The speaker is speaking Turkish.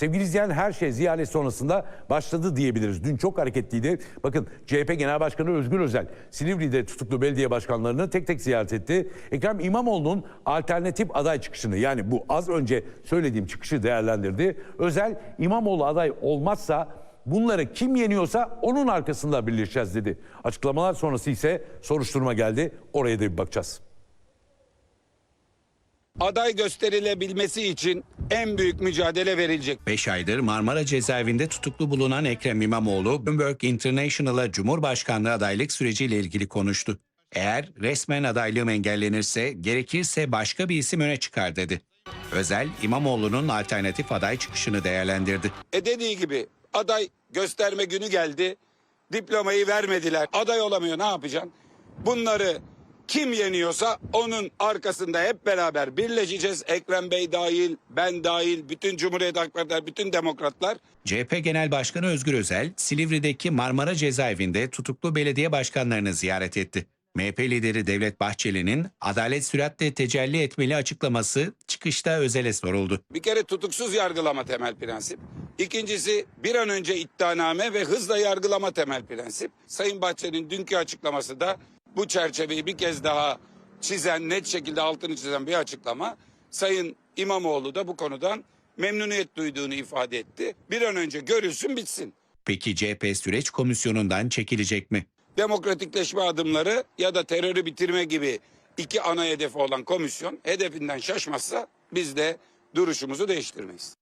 Sevgili izleyen her şey ziyaret sonrasında başladı diyebiliriz. Dün çok hareketliydi. Bakın CHP Genel Başkanı Özgür Özel Silivri'de tutuklu belediye başkanlarını tek tek ziyaret etti. Ekrem İmamoğlu'nun alternatif aday çıkışını yani bu az önce söylediğim çıkışı değerlendirdi. Özel İmamoğlu aday olmazsa bunları kim yeniyorsa onun arkasında birleşeceğiz dedi. Açıklamalar sonrası ise soruşturma geldi. Oraya da bir bakacağız. Aday gösterilebilmesi için en büyük mücadele verilecek. 5 aydır Marmara cezaevinde tutuklu bulunan Ekrem İmamoğlu, Bloomberg International'a Cumhurbaşkanlığı adaylık süreciyle ilgili konuştu. Eğer resmen adaylığım engellenirse, gerekirse başka bir isim öne çıkar dedi. Özel, İmamoğlu'nun alternatif aday çıkışını değerlendirdi. E dediği gibi aday gösterme günü geldi. Diplomayı vermediler. Aday olamıyor ne yapacaksın? Bunları kim yeniyorsa onun arkasında hep beraber birleşeceğiz. Ekrem Bey dahil, ben dahil, bütün Cumhuriyet Halk Partiler, bütün demokratlar. CHP Genel Başkanı Özgür Özel, Silivri'deki Marmara cezaevinde tutuklu belediye başkanlarını ziyaret etti. MHP lideri Devlet Bahçeli'nin adalet süratle tecelli etmeli açıklaması çıkışta Özel'e soruldu. Bir kere tutuksuz yargılama temel prensip. İkincisi bir an önce iddianame ve hızla yargılama temel prensip. Sayın Bahçeli'nin dünkü açıklaması da bu çerçeveyi bir kez daha çizen, net şekilde altını çizen bir açıklama. Sayın İmamoğlu da bu konudan memnuniyet duyduğunu ifade etti. Bir an önce görülsün bitsin. Peki CHP süreç komisyonundan çekilecek mi? Demokratikleşme adımları ya da terörü bitirme gibi iki ana hedefi olan komisyon hedefinden şaşmazsa biz de duruşumuzu değiştirmeyiz.